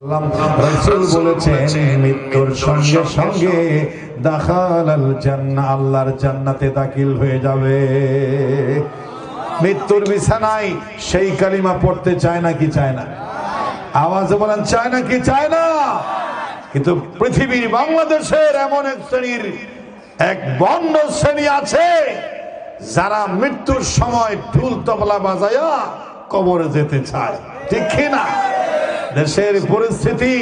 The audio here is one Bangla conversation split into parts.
রাসূল বলেছেন, মৃত্যুর সঙ্গে সঙ্গে জান্নাহ, আল্লাহর জান্নাতে দাখিল হয়ে যাবে। মৃত্যুর বিছানায় সেই কালিমা পড়তে চায় না কি চায় না? আওয়াজে বলেন, চায় না কি চায় না? কিন্তু পৃথিবীর, বাংলাদেশের এমন এক শ্রেণির এক বন্ড শ্রেণি আছে, যারা মৃত্যুর সময় ঢুল তবলা বাজায়া কবরে যেতে চায়। ঠিক না? দেশের পরিস্থিতি,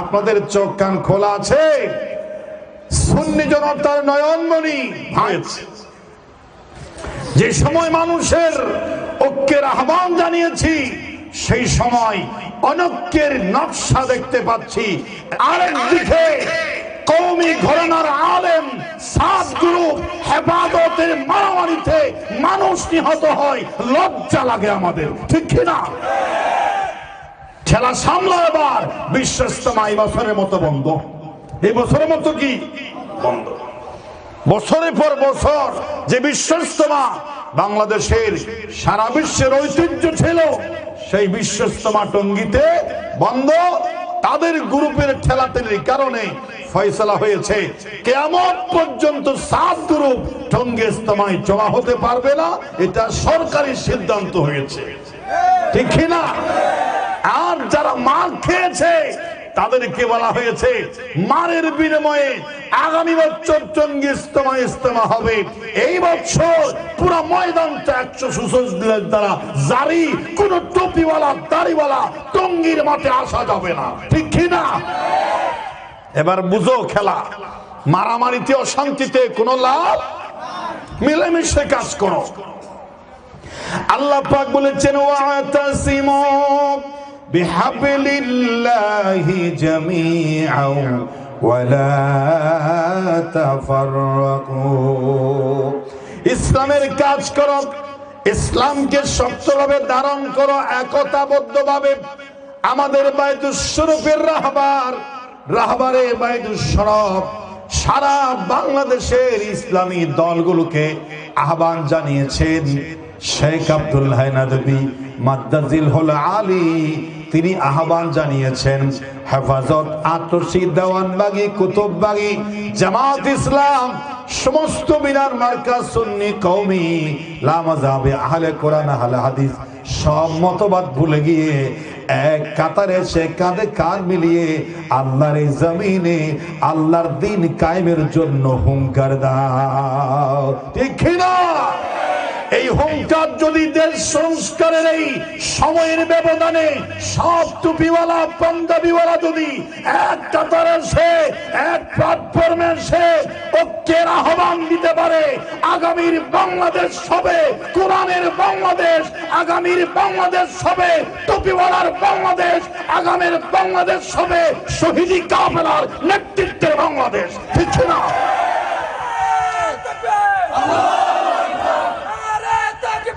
আপনাদের চোখ কান খোলা আছে? সুন্নি জনতার নয়নমণি যে সময় মানুষের ঐক্যের আহ্বান জানিয়েছি, সেই সময় অনৈক্যের নকশা দেখতে পাচ্ছি। আরেকদিকে কৌমি ঘরানার আলেম সাত গ্রুপ হেফাজতের মারামারিতে মানুষ নিহত হয়, লজ্জা লাগে আমাদের। ঠিক কিনা? ঠেলা সামলা এবার। বিশ্বস্তমা এই বছরের মতো বন্ধ। এই বছরের মতো কি? বন্ধ। বছরের পর বছর যে বিশ্বস্তমা বাংলাদেশের সারা বিশ্বের ঐতিহ্য ছিল, সেই বিশ্বস্তমা টঙ্গিতে বন্ধ। তাদের গ্রুপের ঠেলাঠেলির কারণে ফয়সলা হয়েছে। কেমন পর্যন্ত সাত গ্রুপ টঙ্গি ইস্তমায় জমা হতে পারবে না। এটা সরকারি সিদ্ধান্ত হয়েছে। ঠিক না? আর যারা মার খেয়েছে, তাদেরকে বলা হয়েছে, মারের বিনিময়ে আগামী বছর চঙ্গি ইস্তমা ইস্তমা হবে। এই বছর পুরো ময়দানটা একশো সুসজ্জিতের দ্বারা জারি, কোন টুপিওয়ালা, দাড়িওয়ালা টঙ্গির মাঠে আসা যাবে না। ঠিক কি না? এবার বুঝো খেলা, মারামারিতে, অশান্তিতে কোনো লাভ? মিলেমিশে কাজ করো। আল্লাহ পাক বলেছেন ওয়াতাসিমু বিহাবলিল্লাহি জামিআ ওয়ালা তাফাররাকু। ইসলামের কাজ করো, ইসলামকে শক্তভাবে ধারণ করো, একতাবদ্ধভাবে। আমাদের বাইতুস শরীফের রাহবার, রাহবারে শরফ, সারা বাংলাদেশের ইসলামী দলগুলোকে আহ্বান জানিয়েছেন শেখ আব্দুল হায়নাদবি মাদ্দাজিল হল আলী। তিনি আহ্বান জানিয়েছেন, হেফাজত আতসি দেওয়ানবাগি, কুতুববাগি, জামাত ইসলাম, সমস্ত বিনার মার্কা সুন্নি কৌমি লামাজাবে আহলে কোরআন, আহলে হাদিস, সব মতবাদ ভুলে গিয়ে এক কাতারে সে কাঁধে কাঁধ মিলিয়ে আল্লাহর জমিনে আল্লাহর দিন কায়েমের জন্য হুঙ্কার দাও। ঠিক না এই হুঙ্কার যদি দেশ সংস্কারের এই সময়ের ব্যবধানে সব টুপিওয়ালা, পাঞ্জাবিওয়ালা যদি এক কাতারে সে, এক প্ল্যাটফর্মে সে ঐক্যের আহ্বান দিতে পারে, আগামীর বাংলাদেশ হবে কোরআনের বাংলাদেশ, আগামীর বাংলাদেশ হবে টুপিওয়ালার বাংলাদেশ, আগামীর বাংলাদেশ হবে শহীদি কাফেলার নেতৃত্বের বাংলাদেশ। ঠিক না আরে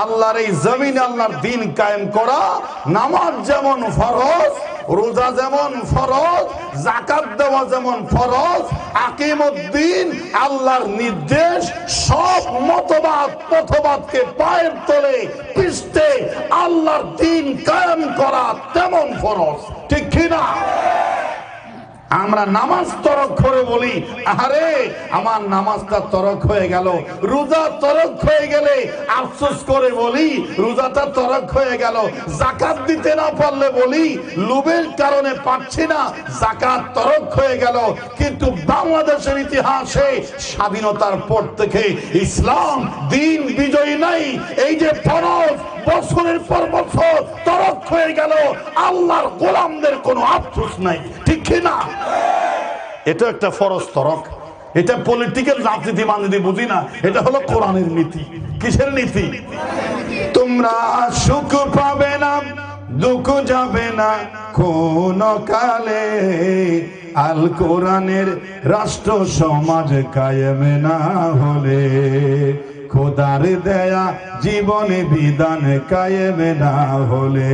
আল্লাহর এই জমিন আল্লাহর দিন কায়েম করা, নামাজ যেমন ফরজ, রোজা যেমন ফরজ জাকাত দেওয়া যেমন ফরজ, আকিমুদ্দিন আল্লাহর নির্দেশ, সব মতবাদ, পথবাদকে পায়ের তলে পিষ্টে আল্লাহর দিন কায়েম করা তেমন ফরজ। ঠিক কিনা? আমরা নামাজ তরক করে বলি আরে আমার নামাজটা তরক হয়ে গেল। রোজা তরক হয়ে গেলে আফসোস করে বলি, রোজাটা তরক হয়ে গেল। জাকাত দিতে না পারলে বলি, লোভের কারণে পাচ্ছি না, জাকাত তরক হয়ে গেল। কিন্তু বাংলাদেশের ইতিহাসে স্বাধীনতার পর থেকে ইসলাম দিন বিজয়ী নাই। এই যে ফরজ, বছরের পর বছর তরক হয়ে গেল, আল্লাহর গোলামদের কোনো আফসোস নাই। ঠিক কি না এটা একটা ফরজ তরক। এটা পলিটিক্যাল রাজনীতি মাননীতি বুঝি না, এটা হলো কোরআনের নীতি। কিসের নীতি? তোমরা সুখ পাবে না, দুঃখ যাবে না। কোন কালে আল কোরআনের রাষ্ট্র সমাজ কায়েমে না হলে, খোদার দেয়া জীবনে বিধান কায়েমে না হলে।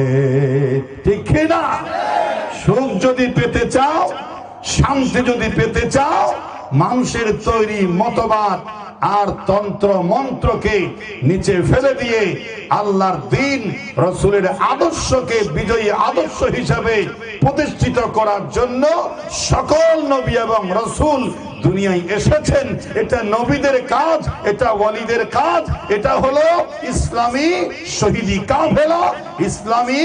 ঠিক না? সুখ যদি পেতে চাও শান্তি যদি পেতে চাও মানুষের তৈরি মতবাদ আর তন্ত্র মন্ত্রকে নিচে ফেলে দিয়ে আল্লাহর দিন রসুলের আদর্শকে বিজয়ী আদর্শ হিসাবে প্রতিষ্ঠিত করার জন্য সকল নবী এবং রসুল দুনিয়ায় এসেছেন। এটা নবীদের কাজ, এটা ওয়ালিদের কাজ, এটা হলো ইসলামী শহীদি কাফেলা, ইসলামী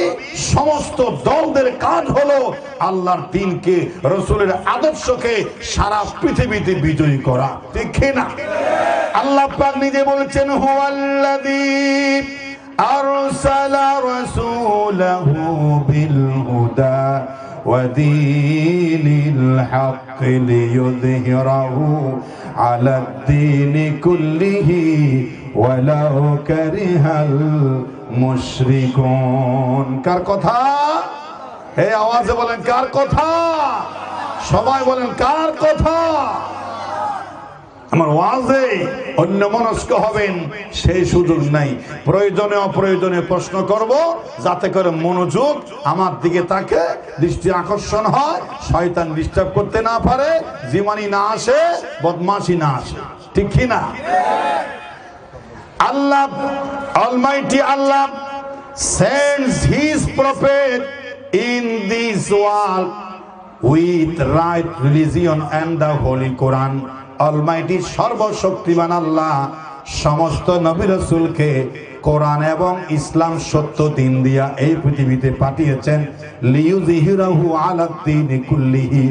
সমস্ত দলদের কাজ হলো আল্লাহর দিনকে, রসুলের আদর্শকে সারা পৃথিবীতে বিজয়ী করা দেখে না আল্লাহ পাক নিজে বলেছেন হুয়াল্লাযী আরসালা রাসূলাহু বিল হুদা ودين الحق ليظهره على الدين كله ولو كره المشركون কার কথা হে আওয়াজে বলেন কার কথা সবাই বলেন, কার কথা? আমার ওয়াজে অন্য মনস্ক হবেন, সেই সুযোগ নাই। প্রয়োজনে অপ্রয়োজনে প্রশ্ন করব, যাতে করে মনোযোগ আমার দিকে তাকে, দৃষ্টি আকর্ষণ হয়, শয়তান ডিস্টার্ব করতে না পারে জীবানি না আসে, বদমাশি না আসে। ঠিক কি না? Allah almighty Allah sends his prophet in this world with right religion and the holy Quran almighty সর্বশক্তিমান আল্লাহ সমস্ত নবী রসুলকে কোরআন এবং ইসলাম সত্য দিন দিয়া এই পৃথিবীতে পাঠিয়েছেন। লিউজিহিরাহু আলা দ্বীনি কুল্লিহি,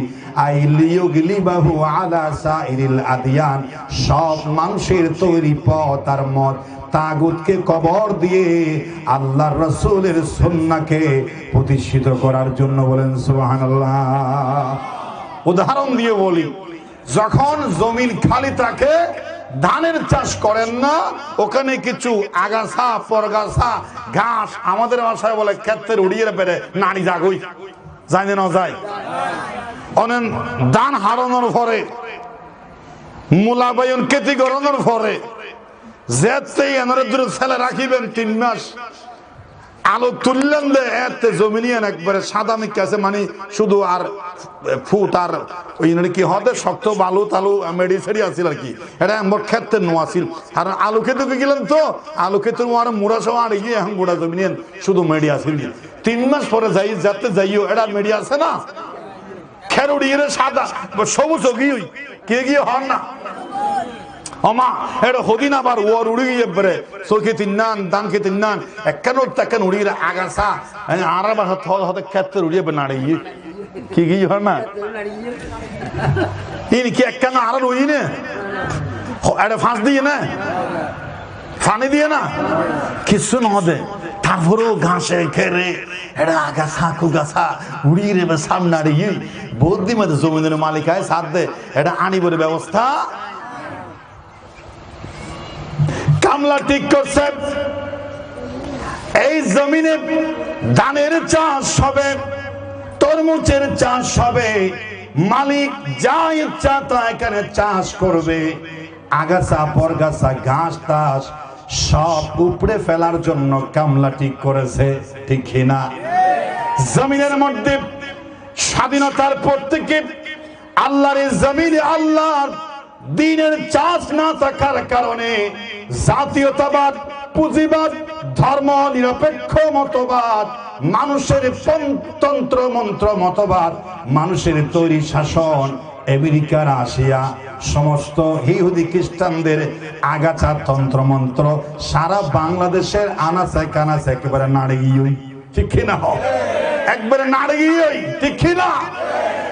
আই লিয়ুগলিবাহু আলা সাইরিল আদিয়ান। সব মানুষের তৈরি পথ আর মত তাগুতকে কবর দিয়ে আল্লাহর রসুলের সুন্নাকে প্রতিষ্ঠিত করার জন্য বলেন, সুবহানাল্লাহ। উদাহরণ দিয়ে বলি, যখন জমিন খালি থাকে ধানের চাষ করেন না, ওখানে কিছু আগাছা, পরগাছা, ঘাস আমাদের ভাষায় বলে ক্ষেত্রের উড়িয়ে পেরে নারী জাগুই। জানি না, যায়। অনেন ধান হারানোর পরে, মূলাবায়ন কেতি করানোর পরে যেতে এনারে দূরে ছেলে রাখিবেন তিন মাস। আলো তুললেন এতে জমিনিয়ান একবারে সাদা মিক্কা আছে মানে শুধু আর ফুট আর ওই কি হতে শক্ত বালু তালু মেডি ফেডি আছিল আর কি। এটা এমন ক্ষেত্রে নোয়া ছিল আর আলু খেতে গেলেন তো? আলু খেতে আর মুড়া সহ আর গিয়ে এখন গোড়া জমিনিয়ান শুধু মেডি আছিল। তিন মাস পরে যাই, যাতে যাইও, এটা মেডি আছে না? খেরুড়ি সাদা, সবুজ গিয়ে কে গিয়ে হন না? কিছু নহদে তারপরেও ঘাসে খেরে এটা আগাছা কুগাছা উড়িয়ে সামনে বৌদ্ধি মধ্যে জমিনের মালিকায় সাথ দে এটা আনিবর ব্যবস্থা কামলা ঠিক করছে। এই জমিনে ধানের চাষ হবে, তরমুজের চাষ হবে, মালিক যা ইচ্ছা তা এখানে চাষ করবে। আগাছা পরগাছা ঘাস টাস সব উপড়ে ফেলার জন্য কামলা ঠিক করেছে, ঠিক না? জমিনের মধ্যে স্বাধীনতার পর থেকে আল্লাহর জমিনে আল্লাহর দিনের চাষ না থাকার কারণে জাতীয়তাবাদ, পুঁজিবাদ, ধর্ম নিরপেক্ষ মতবাদ, মানুষের তন্ত্র মন্ত্র মতবাদ, মানুষের তৈরি শাসন, আমেরিকা, রাশিয়া, সমস্ত ইহুদি খ্রিস্টানদের আগাছা তন্ত্র মন্ত্র, সারা বাংলাদেশের আনাচে কানাচে একেবারে নাড়ে গিয়ে ঠিক কিনা? হোক একবারে নাড়ে গিয়ে ঠিক কিনা?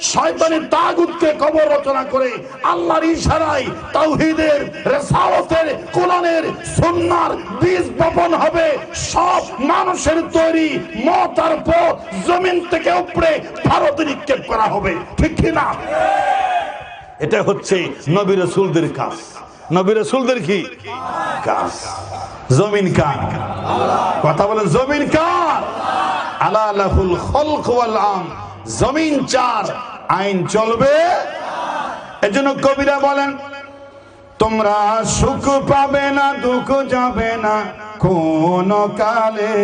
শয়তানের তাগুতকে কবর রচনা করে আল্লাহর ইশারায় তাওহীদের রেসালতের কোরআনের সুন্নাহর বীজ বপন হবে। সব মানুষের তৈরি মত আর পথ জমিন থেকে উপরে ভারতে নিক্ষেপ করা হবে। ঠিক কি না? এটা হচ্ছে নবী রসুলদের কাজ। নবী রসুলদের কি? কাজ। জমিন কার? কথা বলেন, জমিন কার? আলা লাহুল খলক ওয়াল আম। জমিন চার, আইন চলবে। এজন্য কবিরা বলেন, তোমরা সুখ পাবে না, দুঃখ যাবে না। কোন কালে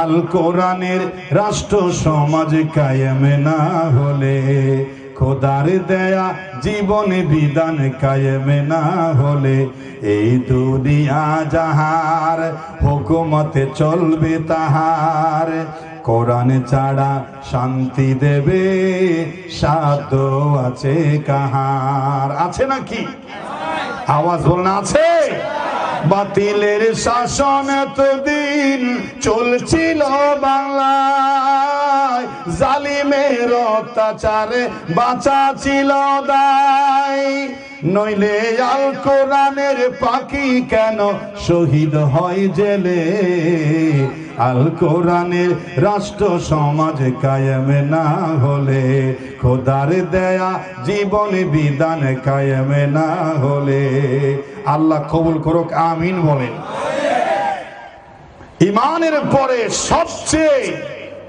আল কোরআনের রাষ্ট্র সমাজ কায়েমে না হলে, খোদার দেয়া জীবন বিধান কায়েমে না হলে, এই দুনিয়া যাহার হুকুমতে চলবে তাহার। কোরআন ছাড়া শান্তি দেবে, সাধ্য আছে কাহার। আছে নাকি? আওয়াজ বলনা, আছে। বাতিলের শাসন এতদিন চলছিল বাংলায়। জালিমের অত্যাচারে বাঁচা ছিল দায়। নইলে আল কোরআনের পাখি কেন শহীদ হয় জেলে? আল কোরআনের রাষ্ট্র সমাজ কায়েম না হলে, খোদার দেয়া জীবন বিধান কায়েম না হলে। আল্লাহ কবুল করুক, আমিন বলেন। ইমানের পরে সবচেয়ে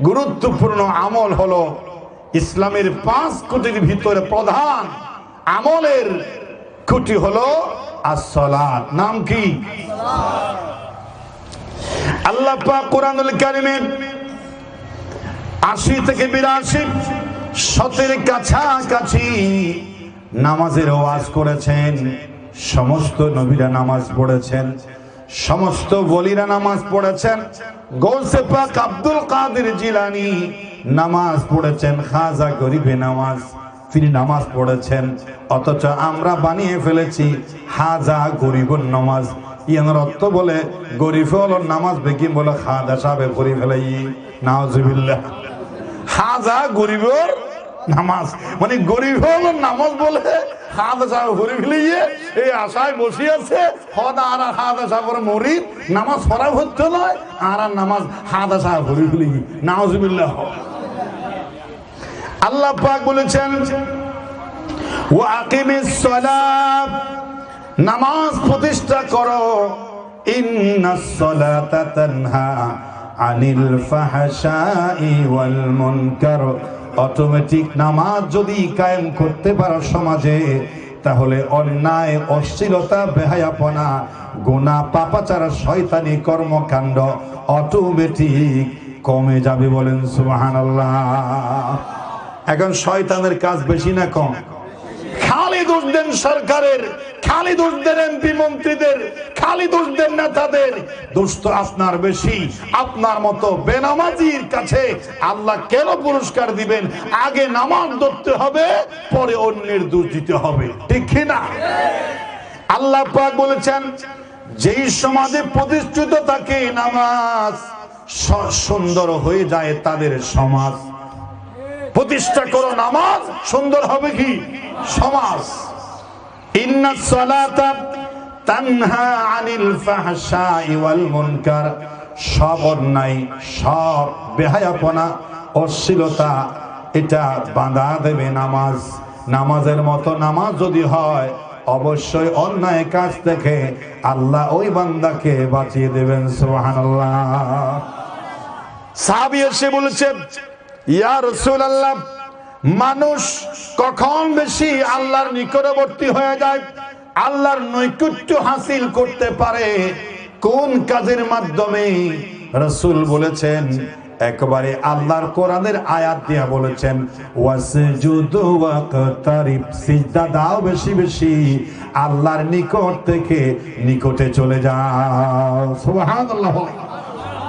গুরুত্বপূর্ণ আমল হলো ইসলামের পাঁচ কোটির ভিতরে প্রধান আমলের খুঁটি হলো আসসালাত। নাম কি? আল্লাহ কোরআনুল আশি থেকে বিরাশি শতের কাছাকাছি নামাজের ওয়াজ করেছেন। সমস্ত নবীরা নামাজ পড়েছেন। সমস্ত বলিরা নামাজ পড়েছেন। গৌসে পাক আব্দুল কাদের জিলানি নামাজ পড়েছেন। খাজা গরিবে নামাজ। তিনি নামাজ পড়েছেন। অথচ আমরা বানিয়ে ফেলেছি, হাজা গরিবুর নামাজ। ইয়ানোর অর্থ বলে, গরিব হলো নামাজ বেগিম বলে খাদা সাহেব করি ফেলাই। নাওজুবিল্লাহ হাজা গরিবর নামাজ। মানে গরিব হলো নামাজ বলে হাদা সাহেব ঘুরে ফেলিয়ে এই আশায় বসে আছে। হদা আর হাদা সাহেবের মরিদ নামাজ পড়া হচ্ছে নয়, আর নামাজ হাদা সাহেব ঘুরে ফেলিয়ে নাওজুবিল্লাহ আল্লাহ পাক বলেছেন নামাজ প্রতিষ্ঠা করো। আনিল অটোমেটিক নামাজ যদি কায়েম করতে পারো সমাজে, তাহলে অন্যায়, অশ্লীলতা, বেহায়াপনা গুনাহ পাপাচার, শয়তানি কর্মকাণ্ড অটোমেটিক কমে যাবে বলেন সুবহানাল্লাহ। এখন শয়তানের কাজ বেশি না কম? সরকারের নেতাদের বেশি। আপনার মতো বেনামাজির কাছে আল্লাহ কেন পুরস্কার দিবেন? আগে নামাজ ধরতে হবে, পরে অন্যের দোষ দিতে হবে। ঠিক কিনা আল্লাহ বলেছেন, যেই সমাজে প্রতিষ্ঠিত থাকে নামাজ সুন্দর হয়ে যায় তাদের সমাজ। প্রতিষ্ঠা করো নামাজ, সুন্দর হবে কি? সমাজ। ইন্না আনিল সব অন্যায় সব অশ্লীলতা, এটা বাঁধা দেবে নামাজ। নামাজের মতো নামাজ যদি হয়, অবশ্যই অন্যায় কাজ থেকে আল্লাহ ওই বান্দাকে বাঁচিয়ে দেবেন, সুবহানাল্লাহ। সাহাবি এসে বলেছেন ইয়া রাসূলুল্লাহ, মানুষ কখন বেশি আল্লাহর নিকটবর্তী হয়ে যায়? আল্লাহর নৈকট্য হাসিল করতে পারে কোন কাজের মাধ্যমে? রাসূল বলেছেন, একবারে আল্লাহর কোরআনের আয়াত দিয়া বলেছেন দাও বেশি বেশি, আল্লাহর নিকট থেকে নিকটে চলে যাও। সুবহানাল্লাহ।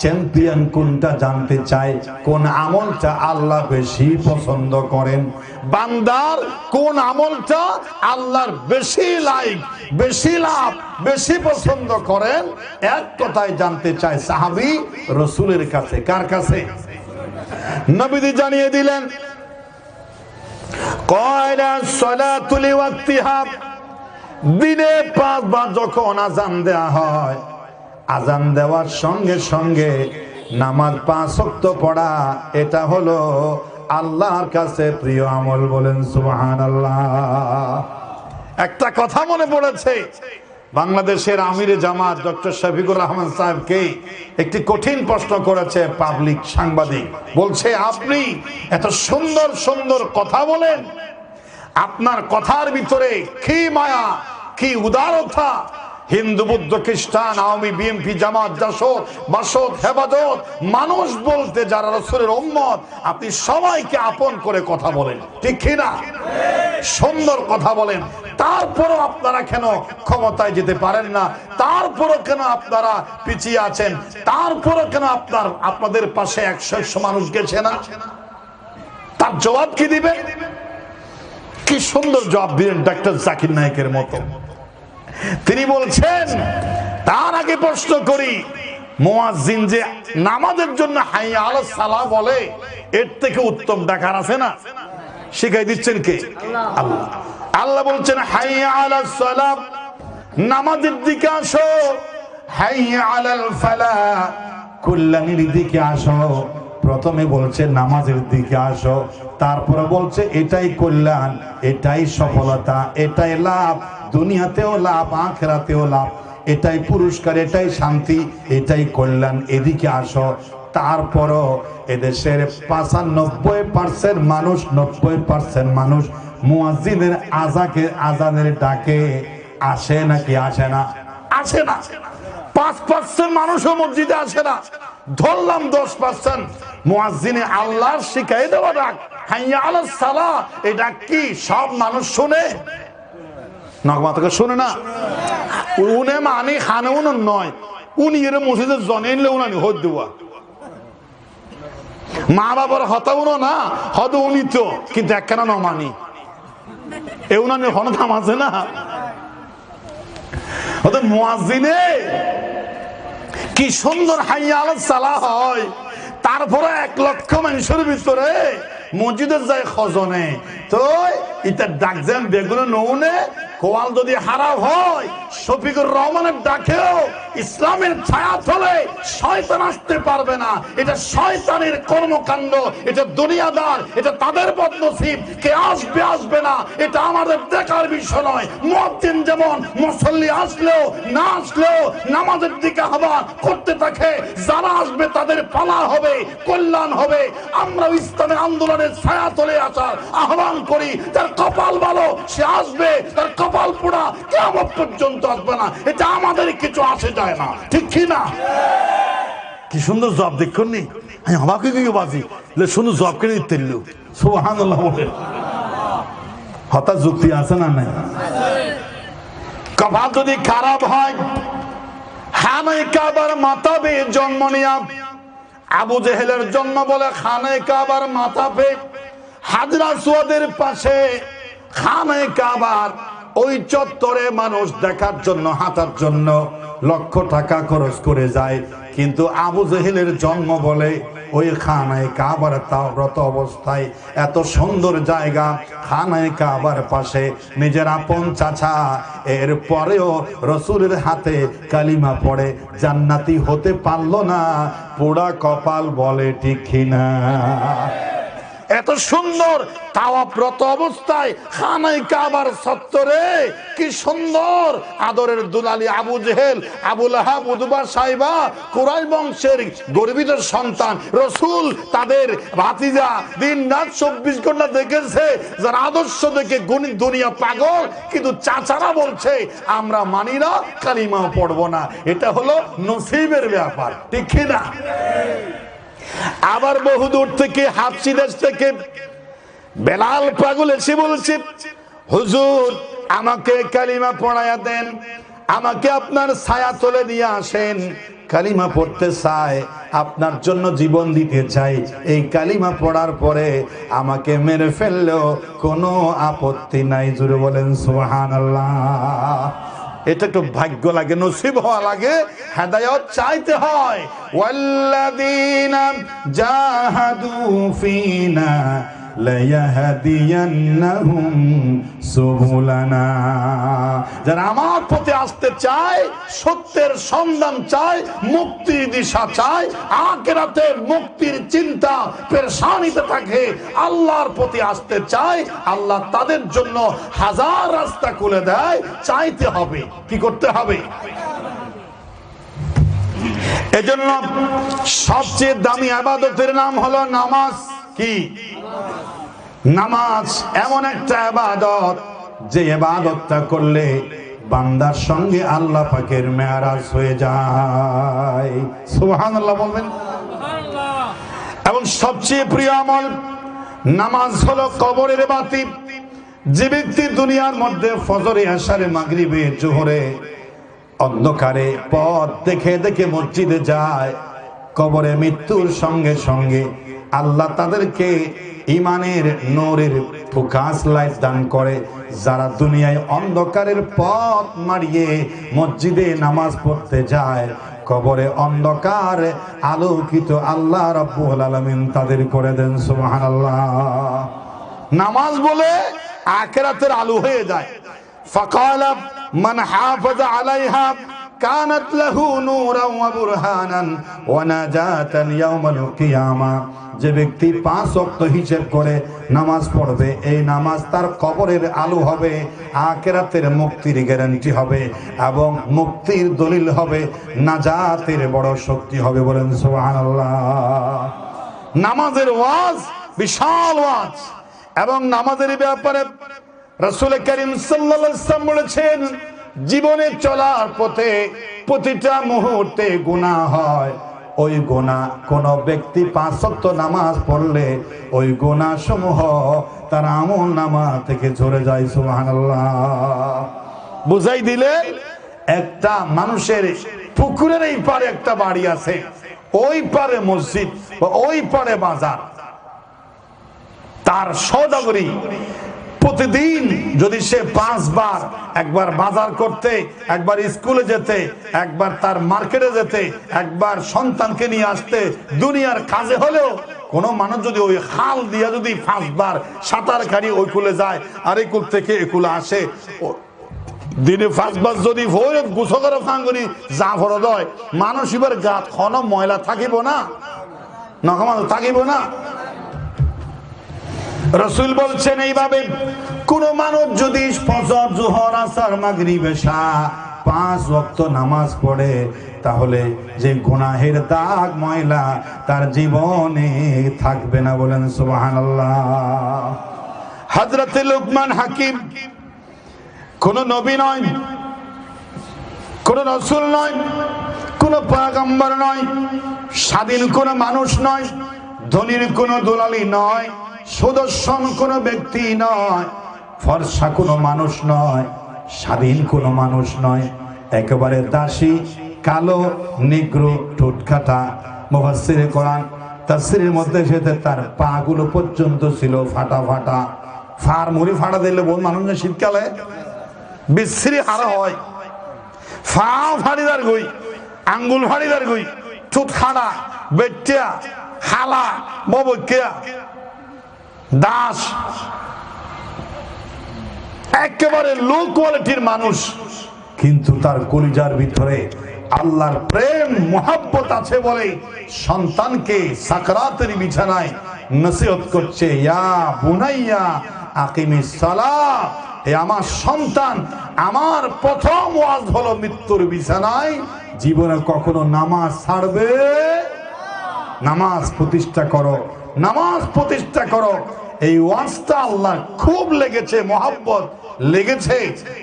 চ্যাম্পিয়ন কোনটা জানতে চায়? কোন আমলটা আল্লাহ বেশি পছন্দ করেন? বান্দার কোন আমলটা আল্লাহর বেশি লাইক বেশি লাভ, বেশি পছন্দ করেন? এক কথায় জানতে চায় সাহাবি রসুলের কাছে। কার কাছে? নবীদি জানিয়ে দিলেন দিনে পাঁচবার যখন আজান দেয়া হয় আজান দেওয়ার সঙ্গে সঙ্গে নামাজ পাঁচ ওয়াক্ত পড়া, এটা হলো আল্লাহর কাছে প্রিয় আমল বলেন সুবহান একটা কথা মনে পড়েছে, বাংলাদেশের আমিরে জামাত ডক্টর শফিকুর রহমান সাহেবকে একটি কঠিন প্রশ্ন করেছে পাবলিক সাংবাদিক। বলছে, আপনি এত সুন্দর সুন্দর কথা বলেন। আপনার কথার ভিতরে কি মায়া, কি উদারতা হিন্দু, বুদ্ধ, খ্রিস্টান, আওয়ামী, বিএনপি, জামাত, জাসদ, বাসদ, হেফাজত, মানুষ বলতে যারা রসুলের উম্মত, আপনি সবাইকে আপন করে কথা বলেন। ঠিক কি না সুন্দর কথা বলেন। তারপরও আপনারা কেন ক্ষমতায় যেতে পারেন না? তারপরও কেন আপনারা পিছিয়ে আছেন? তারপরও কেন আপনার, আপনাদের পাশে একশো একশো মানুষ গেছে না? তার জবাব কি দিবেন? কি সুন্দর জবাব দিলেন ডাক্তার জাকির নায়কের মতো। তিনি বলছেন, তার আগে প্রশ্ন করি যে নামাজের জন্য আলো সালা বলে, এর থেকে উত্তম ডাকার আছে না? শিখাই দিচ্ছেন কে? আল্লাহ। আল্লাহ বলছেন আলা সালাম নামাজের দিকে আসো, হাইয়া আলাল ফালা কল্যাণীর দিকে আসো। প্রথমে বলছে, নামাজের দিকে আসো। তারপরে বলছে, এটাই কল্যাণ, এটাই সফলতা, এটাই লাভ। দুনিয়াতেও লাভ, আখেরাতেও লাভ। এটাই পুরস্কার, এটাই শান্তি, এটাই কল্যাণ। এদিকে আসো। তারপরও এদেশের পাঁচানব্বই পার্সেন্ট মানুষ, নব্বই পার্সেন্ট মানুষ মুয়াজ্জিনের আজাকে, আজানের ডাকে আসে নাকি আসে না? আসে না। পাঁচ পার্সেন্ট মানুষও মসজিদে আসে না। ধরলাম দশ পার্সেন্ট শিখাই দেওয়া ডাক। হাইয়া সালা ডাক কি? সব মানুষ শুনে? নগমা শুনে না? উনে মানে খানে নয়। উনি এর মসজিদে জনে নিলে হদ দেওয়া মা বাবার হতা উনো না হদ উনি তো, কিন্তু একখানা ন মানি। এ উনানি হনতাম আছে না? কি সুন্দর হাইয়া আলাদ সালা হয়। তারপরে এক লক্ষ মানুষের ভিতরে মসজিদের যায় খজনে। তো এটা ডাক যান বেগুনে নৌনে কোয়াল যদি হারাপ হয়, শফিকুর রহমানের ডাকেও ইসলামের ছায়া তলে শয়তান আসতে পারবে না। এটা শয়তানের কর্মকাণ্ড, এটা দুনিয়াদার, এটা তাদের বদনসিব। কে আসবে আসবে না, এটা আমাদের দেখার বিষয় নয়। মুয়াজ্জিন যেমন মুসল্লি আসলেও, না আসলেও নামাজের দিকে আহ্বান করতে থাকে, যারা আসবে তাদের পালা হবে, কল্যাণ হবে। আমরা ইসলামের আন্দোলনের ছায়া তলে আসার আহ্বান করি, তার কপাল ভালো, সে আসবে, তার কপাল পোড়া কেমন পর্যন্ত আসবে না? এটা আমাদের কিছু আসে যায় না। ঠিক কি না? কি সুন্দর জব দেখুন নি। আমি আমাকে কি বাজি। সুন্দর জব কিনে দিতে সুহান বলে। হঠাৎ যুক্তি আছে না নাই? কপাল যদি খারাপ হয় হানাই কাবার মাতাবে জন্ম নিয়া। আবু জেহেলের জন্ম বলে খানে কাবার মাথা পে হাজরা সুয়াদের পাশে খানে কাবার ওই চত্বরে মানুষ দেখার জন্য, হাঁটার জন্য লক্ষ টাকা খরচ করে যায়। কিন্তু আবু জহিলের জন্ম বলে ওই খানায় কাবার তাওরত অবস্থায় এত সুন্দর জায়গা, খানায় কাবার পাশে নিজের আপন চাচা। এর পরেও রসুলের হাতে কালিমা পড়ে, জান্নাতি হতে পারল না। পোড়া কপাল বলে ঠিক না এত সুন্দর তাওয়াপ্রত অবস্থায় খানাই কাবার সত্তরে, কি সুন্দর। আদরের দুলালি আবু জেহেল আবুল আহাব উদবা সাইবা কোরাই বংশের গর্বিত সন্তান, রসুল তাদের ভাতিজা দিন রাত চব্বিশ ঘণ্টা দেখেছে, যার আদর্শ দেখে গণিত দুনিয়া পাগল। কিন্তু চাচারা বলছে, আমরা মানি না, কালিমাও পড়ব না। এটা হলো নসিবের ব্যাপার, ঠিক না? আবার বহুদূর থেকে হাফসি দেশ থেকে, বেলাল পাগল এসে বলছে, হুজুর, আমাকে কালিমা পড়ায়া দেন, আমাকে আপনার ছায়া তোলে নিয়ে আসেন। কালিমা পড়তে চাই আপনার জন্য জীবন দিতে চাই। এই কালিমা পড়ার পরে আমাকে মেরে ফেললেও কোনো আপত্তি নাই। জুড়ে বলেন সুহান এটা একটু ভাগ্য লাগে নসিব হওয়া লাগে হেদায়ত চাইতে হয়। ওয়াল্লাযীনা জাহাদু ফিনা লায়াহদিয়ান্নাহুম সুবুলানা। যারা আমার পথে আসতে চায়, সত্যের সন্ধান চায়, মুক্তির দিশা চায়, আখেরাতের মুক্তির চিন্তা পেরেশানিতে থাকে, আল্লাহর প্রতি আসতে চায়, আল্লাহ তাদের জন্য হাজার রাস্তা খুলে দেয়, চাইতে হবে। কি করতে হবে? এজন্য সবচেয়ে দামি আবাদতের নাম হলো নামাজ। কি? নামাজ এমন একটা আবাদত যে আবাদতটা করলে বান্দার সঙ্গে আল্লাহ পাকের মেয়ারাজ হয়ে যায়। সুবহানাল্লাহ বলবেন। এবং সবচেয়ে প্রিয় আমল, নামাজ হলো কবরের বাতি। যে ব্যক্তি দুনিয়ার মধ্যে ফজরে আসারে মাগরিবে, জোহরে অন্ধকারে পথ দেখে দেখে মসজিদে যায়, কবরে মৃত্যুর সঙ্গে সঙ্গে আল্লাহ তাদেরকে ইমানের নোরের ফোকাস লাইট দান করে। যারা দুনিয়ায় অন্ধকারের পথ মারিয়ে মসজিদে নামাজ পড়তে যায়, কবরে অন্ধকার, আলোকিত আল্লাহ রাব্বুল আলামিন তাদের করে দেন, সুবহানাল্লাহ। নামাজ বলে আখেরাতের আলো হয়ে যায়। ফাকালা মান হাফাজা আলাইহা কানাত লাহু নূরাও ওয়া বুরহানান ওয়া নাজাতান যে ব্যক্তি পাঁচ অক্ত হিসেব করে নামাজ পড়বে, এই নামাজ তার কবরের আলো হবে, আখেরাতের মুক্তির গ্যারান্টি হবে এবং মুক্তির দলিল হবে, নাজাতের বড় শক্তি হবে বলেন নামাজের ওয়াজ বিশাল ওয়াজ এবং নামাজের ব্যাপারে রসুল করিম সাল্লা বলেছেন জীবনে চলার পথে প্রতিটা মুহূর্তে গুনাহ হয়। ওই গোনা কোন ব্যক্তি পাঁচ সপ্ত নামাজ পড়লে ওই গোনা সমূহ তার আমল নামা থেকে ঝরে যায়, সুবহানাল্লাহ। বুঝাই দিলে, একটা মানুষের পুকুরের এই পারে একটা বাড়ি আছে, ওই পারে মসজিদ ওই পারে বাজার। তার সৌদাগরি প্রতিদিন যদি সে পাঁচবার একবার বাজার করতে, একবার স্কুলে যেতে, একবার তার মার্কেটে যেতে, একবার সন্তানকে নিয়ে আসতে, দুনিয়ার কাজে হলেও কোন মানুষ যদি ওই খাল দিয়া যদি পাঁচবার সাঁতার কাটি ওই কুলে যায়, আর এই কুল থেকে এ কুলে আসে দিনে পাঁচবার যদি ভৈরব গুছকর ফাঙ্গনি, যা ভর দয় মানুষ এবার গাত খন ময়লা থাকিব না। নকমান থাকিব না। রসুল বলছেন, এইভাবে কোন মানুষ যদি পাঁচ ওয়াক্ত নামাজ পড়ে, তাহলে যে গুনাহের দাগ ময়লা তার জীবনে থাকবে না। বলেন, সুবহানাল্লাহ। হযরতে লুকমান হাকিম কোন নবী নয়, কোন রসুল নয়, কোন পয়গম্বর নয়, স্বাধীন কোন মানুষ নয়, ধনীর কোন দুলালি নয়। সুদর্শন কোনো ব্যক্তি নয়, ফর্সা কোনো মানুষ নয়, স্বাধীন কোনো মানুষ নয়। একেবারে দাসী, কালো, নিগ্র, ঠোঁটকাটা, মুফাসসিরে কোরআন। তাফসীরের মধ্যে সেতে তার পাগুলো পর্যন্ত ছিল ফাটা ফাটা। ফার মুড়ি ফাটা দিলে বহু মানুষ শীতকালে বিশ্রী হারা হয়। ফাও ফাড়িদার গই, আঙ্গুল ফাড়িদার গই, ঠোঁট খাড়া, বেটিয়া, হালা ববকিয়া দাস। একেবারে লো কোয়ালিটির মানুষ। কিন্তু তার কলিজার ভিতরে আল্লাহর প্রেম, মোহাব্বত আছে বলে সন্তানকে সাকরাতের বিছানায় নসিহত করছে। ইয়া বুনাইয়া আকিমিস সালাহ এ আমার সন্তান, আমার প্রথম ওয়াজ হলো মৃত্যুর বিছানায়। জীবনে কখনো নামাজ ছাড়বে? নামাজ প্রতিষ্ঠা করো। নামাজ প্রতিষ্ঠা করো। এই ওয়াজটা আল্লাহ খুব লেগেছে, মোহাব্বত লেগেছে।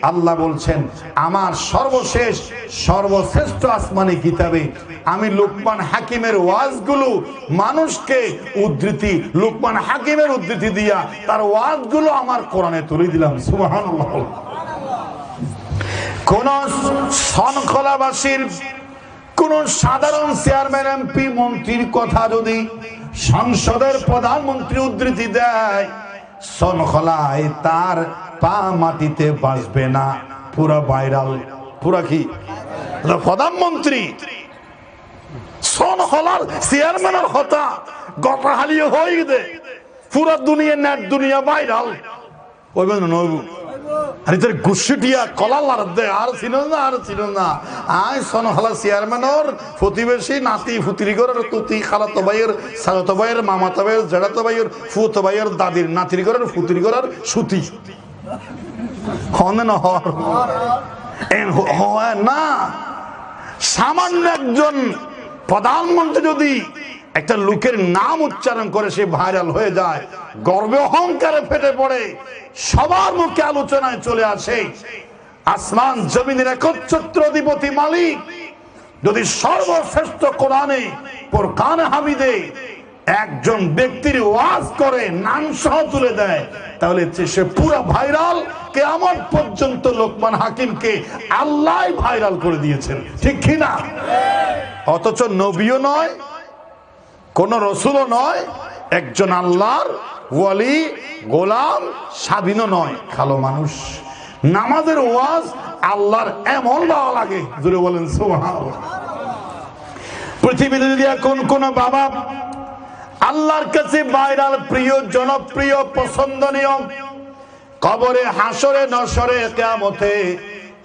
আল্লাহ বলছেন, আমার সর্বশেষ, সর্বশ্রেষ্ঠ আসমানি কিতাবে আমি লোকমান হাকিমের ওয়াজগুলো মানুষকে উদ্ধৃতি, লোকমান হাকিমের উদ্ধৃতি দিয়া তার ওয়াজগুলো আমার কোরআনে তুলে দিলাম। সুবহানাল্লাহ। কোন সনখলাবাসীর কোন সাধারণ চেয়ারম্যান, এমপি, মন্ত্রীর কথা যদি সংসদের প্রধানমন্ত্রী উদ্ধৃতি দেয়, সনখলায় তার পা মাটিতে বাসবে না। পুরা ভাইরাল। পুরা কি? প্রধানমন্ত্রী। সনখলার চেয়ারম্যানের কথা গটা হালিয়ে হয়ে দে পুরা দুনিয়া, নেট দুনিয়া ভাইরাল। ওইবেন নইবু। আরে তোর গুসুটিয়া কলা লার দে, আর ছিল না, আর ছিল না। চেয়ারম্যানর প্রতিবেশী নাতি ফুতিরিগর তুতি খালাতো ভাইয়ের সালাতো ভাইয়ের, মামাতো ভাইয়ের জেড়াতো ভাইয়ের, ফুতো ভাইয়ের, দাদির নাতিরিগরের ফুতিরিগরের সুতি। হনে না হয় না। সামান্য একজন প্রধানমন্ত্রী যদি একটা লোকের নাম উচ্চারণ করে সে ভাইরাল হয়ে যায়। গর্বে অহংকারে ফেটে পড়ে। সবার মুখে আলোচনায় চলে আসে। আসমান জমিনের একচ্ছত্র অধিপতি মালিক। যদি সর্বশ্রেষ্ঠ কোরআনে কোরআন হামিদে একজন ব্যক্তির ওয়াজ করে, নাম সহ তুলে দেয়, তাহলে সে পুরো ভাইরাল কেমন পর্যন্ত লোকমান হাকিমকে আল্লাহ ভাইরাল করে দিয়েছেন। ঠিক কিনা অথচ নবীও নয় কোন রসুলও নয়, একজন আল্লাহর ওয়ালি, গোলাম, স্বাধীনও নয়। খালো মানুষ। নামাজের ওয়াজ আল্লাহর এমন ভালো লাগে জুড়ে বলেন পৃথিবীতে যদি এখন কোন বাবা আল্লাহর কাছে ভাইরাল প্রিয়, জনপ্রিয়, পছন্দনীয়, কবরে হাসরে নসরে কেমতে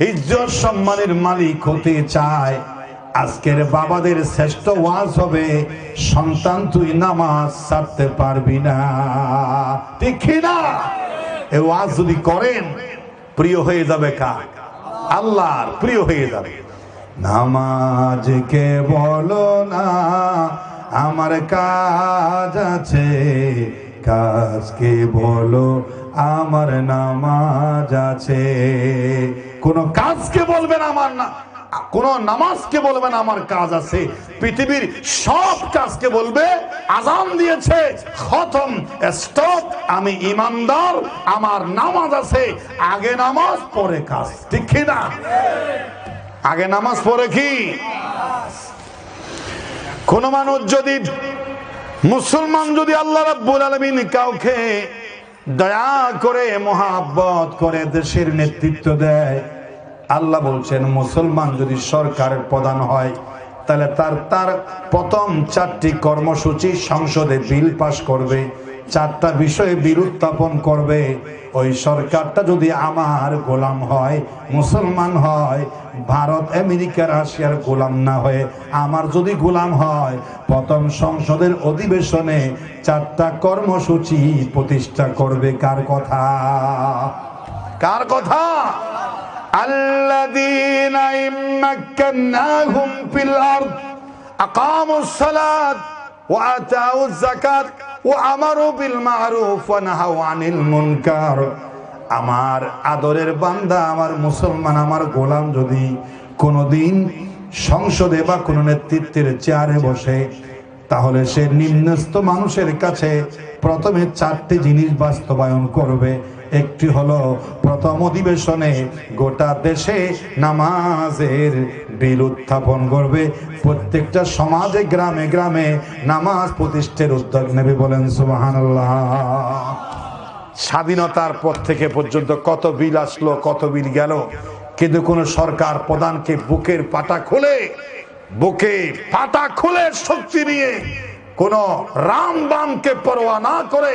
ইজ্জত সম্মানের মালিক হতে চায় আজকের বাবাদের শ্রেষ্ঠ ওয়াজ হবে, সন্তান তুই নামাজ ছাড়তে পারবি না। ঠিক না? এ ওয়াজ যদি করেন, প্রিয় হয়ে যাবে কা? আল্লাহর প্রিয় হয়ে যাবে। নামাজকে বলো না, আমার কাজ আছে। কাজকে বলো, আমার নামাজ আছে। কোন কাজকে বলবেন আমার না কোন নামাজকে বলবেন আমার কাজ আছে। পৃথিবীর সব কাজকে বলবে, আজান দিয়েছে, খতম স্টপ আমি ইমানদার, আমার নামাজ আছে, আগে নামাজ, পরে কাজ। ঠিক না? আগে নামাজ পড়ে কি? কোন মানুষ যদি, মুসলমান যদি আল্লাহ রাব্বুল আলামিন কাউকে দয়া করে, মহাব্বত করে, দেশের নেতৃত্ব দেয় আল্লাহ বলছেন, মুসলমান যদি সরকারের প্রধান হয়, তাহলে তার তার প্রথম চারটি কর্মসূচি সংসদে বিল পাশ করবে, চারটা বিষয়ে বিল উত্থাপন করবে। ওই সরকারটা যদি আমার গোলাম হয়, মুসলমান হয়, ভারত, আমেরিকা, রাশিয়ার গোলাম না হয়ে আমার যদি গোলাম হয়, প্রথম সংসদের অধিবেশনে চারটা কর্মসূচি প্রতিষ্ঠা করবে কার কথা? কার কথা? الذين إن مكناهم في الأرض أقاموا الصلاة وآتوا الزكاة وأمروا بالمعروف ونهوا عن المنكر আমার আদরের বান্দা আমার মুসলমান আমার গোলাম যদি কোনোদিন সংসদে বা কোনো নেতৃত্বের চেয়ারে বসে তাহলে সে নিম্নস্থ মানুষের কাছে প্রথমে চারটি জিনিস বাস্তবায়ন করবে একটি হলো প্রথম অধিবেশনে গোটা দেশে নামাজের বিল উত্থাপন করবে। প্রত্যেকটা সমাজে, গ্রামে গ্রামে নামাজ প্রতিষ্ঠার উদ্যোগ নেবে বলেন সুবহানাল্লাহ। স্বাধীনতার পর থেকে পর্যন্ত কত বিল আসলো, কত বিল গেল, কিন্তু কোন সরকার প্রধানকে বুকের পাটা খুলে, বুকে পাটা খুলে শক্তি নিয়ে কোন রাম বামকে পরোয়া না করে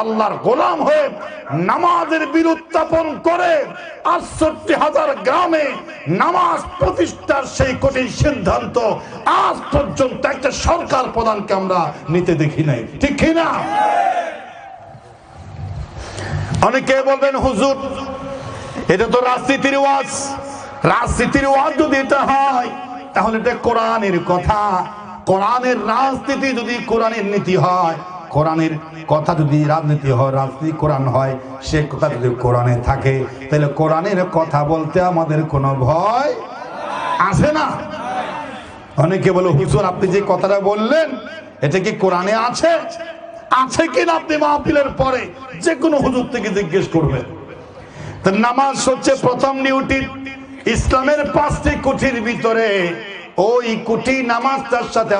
আল্লাহর গোলাম হয়ে নামাজের বিল করে আটষট্টি হাজার গ্রামে নামাজ প্রতিষ্ঠার সেই কঠিন সিদ্ধান্ত আজ পর্যন্ত একটা সরকার প্রধানকে আমরা নিতে দেখি নাই। ঠিক কিনা অনেকে বলবেন, হুজুর, এটা তো রাজনীতির ওয়াজ। রাজনীতির ওয়াজ যদি এটা হয়, তাহলে এটা কোরআনের কথা। কোরআনের রাজনীতি যদি কোরআনের নীতি হয়, কোরআনের কথা যদি রাজনীতি হয়, রাজনীতি কোরআন হয়, সে কথা যদি কোরআনে থাকে, তাহলে কোরআনের কথা বলতে আমাদের কোনো ভয় আসে না। অনেকে বলে, হুজুর, আপনি যে কথাটা বললেন, এটা কি কোরআনে আছে? আছে কিনা আপনি মাহফিলের পরে? যে কোনো হুজুর থেকে জিজ্ঞেস করবেন। নামাজ হচ্ছে প্রথম ডিউটি। ইসলামের পাঁচটি কুঠির ভিতরে ওই কুঠি নামাজটার সাথে